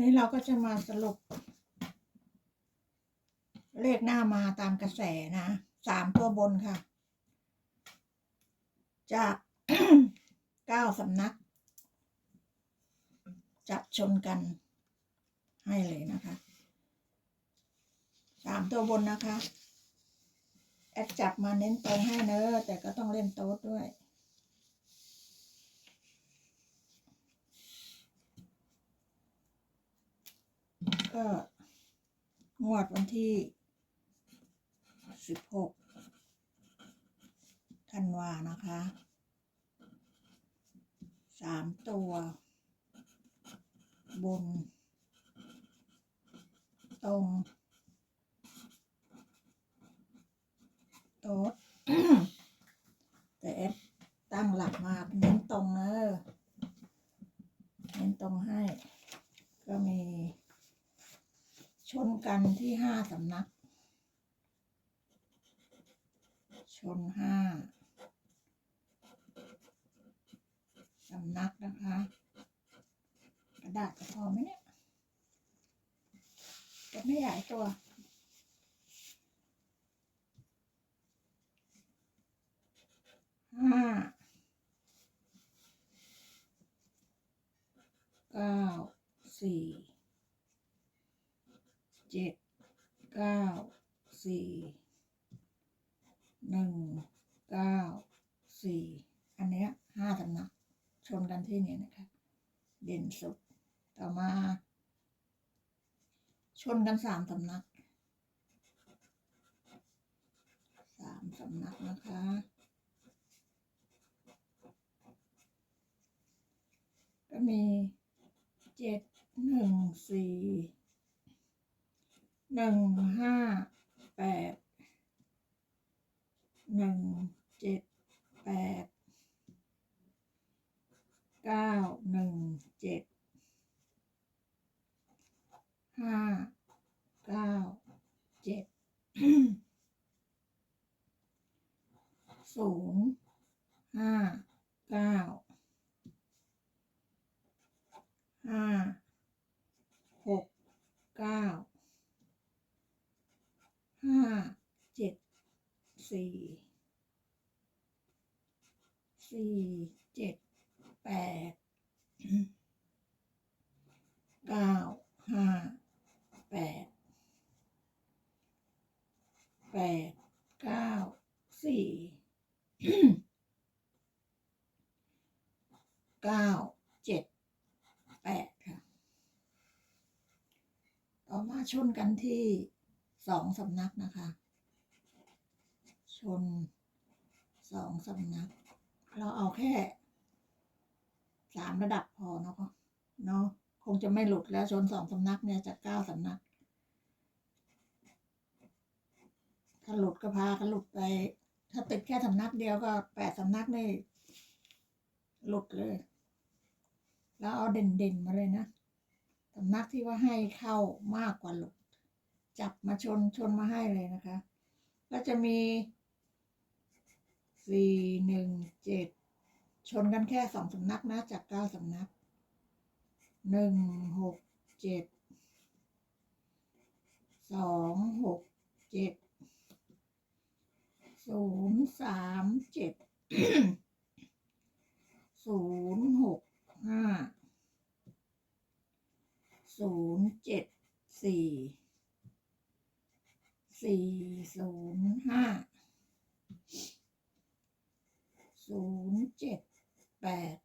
นี้เราก็จะมาสรุป เลขหน้ามาตามกระแสนะสามตัวบนค่ะ จากเก้าสำนัก จับชนกันให้เลยนะคะสามตัวบนนะคะ แอดจับมาเน้นตรงให้เนอะแต่ก็ต้องเล่นโต๊ดด้วย ก็งวดวันที่สิบหกธันวานะคะสามตัว บน ตรงโต๊ด แต่เอฟตั้งหลักมาเน้นตรงเนอะเน้นตรงให้ ก็มี ชน กันที่ห้าสำนัก ชนห้าสำนักนะคะ กระดาษจะพอไหมเนี่ยจะไม่ใหญ่ตัวห้าเก้าสี่ เจ็ดเก้าสี่หนึ่งเก้าสี่อันเนี้ยห้าสำหนักชนกันที่นี่นะคะ เด่นสุดต่อมา ชนกันสามสำนักสามสำนักนะคะก็มีเจ็ดหนึ่งสี่ หนึ่งห้าแปดหนึ่งเจ็ดแปดเก้าหนึ่งเจ็ดห้าเก้าเจ็ดศูนย์ห้าเก้าห้าหกเก้า ห้า เจ็ด สี่สี่เจ็ดแปดเก้าห้าแปดแปดเก้าสี่เก้าเจ็ดแปดค่ะ ต่อมาชนกันที่สองสำนักนะคะ ชนสองสำนัก เราเอาแค่สามระดับพอเนาะเนาะคงจะไม่หลุดแล้วชนสองสำนักเนี่ยจากเก้าสำนัก ถ้าหลุดก็พากันหลุดไป ถ้าติดแค่สำนักเดียวก็แปดสำนักนี่หลุดเลย แล้วเอาเด่นๆมาเลยนะสำนักที่ว่าให้เข้ามากกว่าหลุด จับมาชนชนมาให้เลยนะคะ ก็จะมี สี่หนึ่งเจ็ดชนกันแค่สองสำนักนะ จากเก้าสำนักหนึ่งหกเจ็ดสองหกเจ็ดศูนย์สามเจ็ดศูนย์หกห้าศูนย์เจ็ดสี่สี่ศูนย์ห้า ศูนย์เจ็ดแปด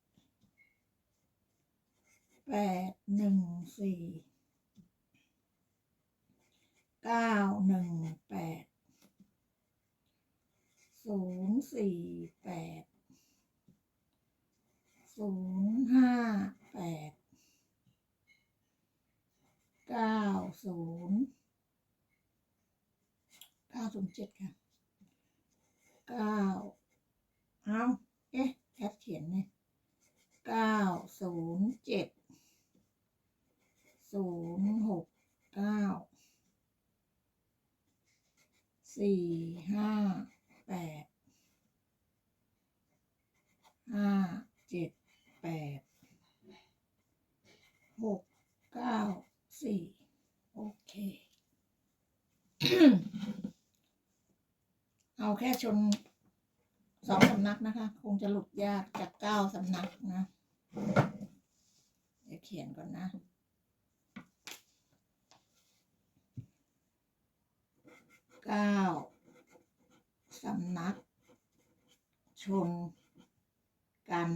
แปดหนึ่งสี่เก้าหนึ่งแปดศูนย์สี่แปดศูนย์ห้าแปดเก้าศูนย์เก้าศูนย์เจ็ดค่ะเก้า เอาเอ๊ะแอดเขียนเนี่ยเก้าศูนย์เจ็ดศูนย์หกเก้าสี่ห้าแปดห้าเจ็ดแปดหกเก้าสี่โอเค เอาแค่ชน สองสำนักนะคะ คงจะหลุดยากจากเก้าสำนักนะเดี๋ยวเขียนก่อนนะเก้าสำนักชนกัน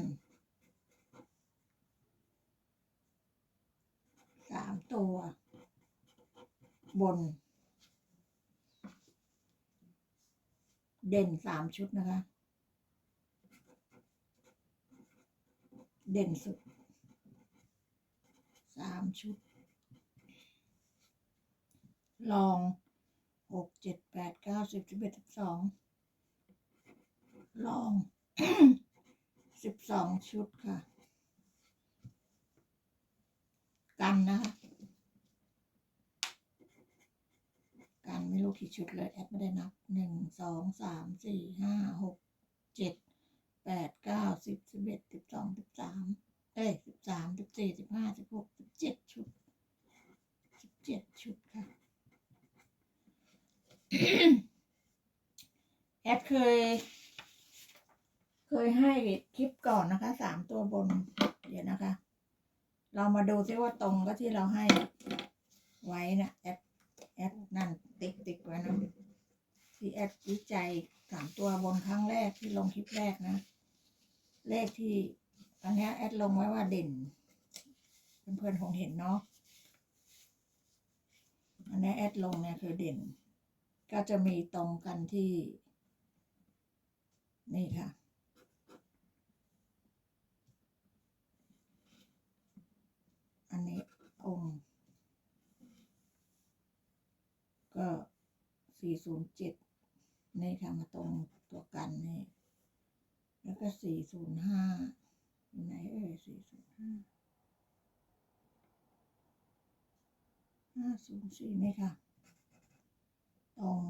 สามตัว บน เด่นสามชุดนะคะ เด่นสุดสามชุด ลองหกเจ็ดแปดเก้าสิบสิบเอ็ดสิบสองลองสิบสองชุดค่ะ กันนะคะกันไม่รู้กี่ชุดเลย แอดไม่ได้นับหนึ่งสองสามสี่ห้าหกเจ็ด แปดเก้าสิบสิบเอ็ดสิบสองสิบสามเอ้ยสิบสามสิบสี่สิบห้าสิบหกสิบเจ็ดชุดสิบเจ็ดชุดค่ะแอดเคย เคยให้คลิปก่อนนะคะสามตัวบน เดี๋ยวนะคะ เรามาดูซิว่าตรงก็ที่เราให้ไว้นะแอดแอดนั่นติ๊กติ๊กไว้นะที่แอดวิจัยสามตัวบนครั้งแรกที่ลงคลิปแรกนะ เลขที่ อันนี้แอดลงไว้ว่าเด่น เพื่อนๆคงเห็นเนาะ อันนี้แอดลงเนี่ยคือเด่น ก็จะมีตรงกันที่ นี่ค่ะ อันนี้องค์ก็สี่ศูนย์เจ็ดนี่ค่ะ มาตรงตัวกันนี่ แล้วก็สี่ศูนย์ห้าอยู่ไหนเอ่ยสี่ศูนย์ห้าห้าศูนย์สี่นี่ค่ะ ตรง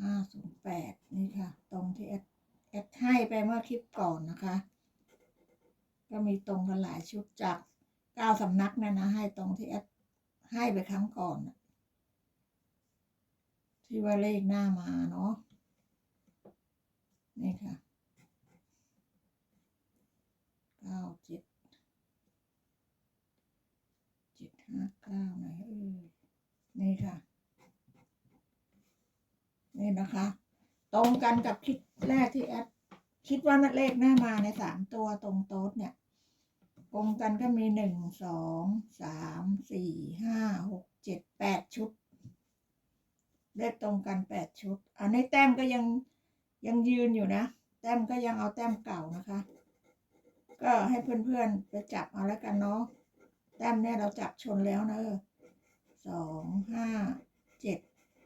ห้าศูนย์แปดนี่ค่ะ ตรงที่แอดแอดให้ไปเมื่อคลิปก่อนนะคะ ก็มีตรงกันหลายชุดจากเก้าสำนักเนี่ยนะ ให้ตรงที่แอดให้ไปครั้งก่อนน่ะที่ว่าเลขหน้ามาเนาะ นี่ค่ะเก้าเจ็ดเจ็ดห้าเก้าไหนเอ้ยนี่ค่ะ นี่นะคะ ตรงกันกับคลิปแรกที่แอดคิดว่าเลขหน้ามาในสามตัวตรงโต๊ดเนี่ยตรงกันก็มีหนึ่งสองสามสี่ห้าหกเจ็ดแปดชุดเลขตรงกันแปดชุด อันนี้แต้มก็ยัง ยังยืนอยู่นะ แต้มก็ยังเอาแต้มเก่านะคะ ก็ให้เพื่อนๆไปจับเอาแล้วกันเนาะ แต้มเนี่ยเราจับชนแล้วนะสองห้าเจ็ด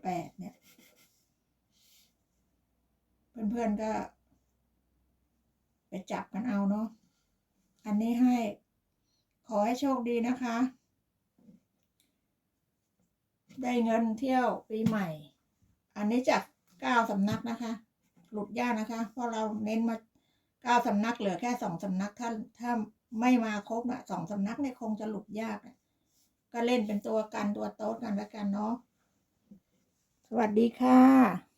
แปดเนี่ย เพื่อนๆก็ ไปจับกันเอาเนาะ อันนี้ให้ขอให้โชคดีนะคะ ได้เงินเที่ยวปีใหม่ อันนี้จากเก้าสำนักนะคะ หลุดยากนะคะ เพราะเราเน้นมาเก้าสำนักเหลือแค่สองสำนักถ้าถ้าไม่มาครบนะสองสำนักเนี่ยคงจะหลุดยากนะก็เล่นเป็นตัวกันตัวโต๊ดกันแล้วกันเนาะสวัสดีค่ะ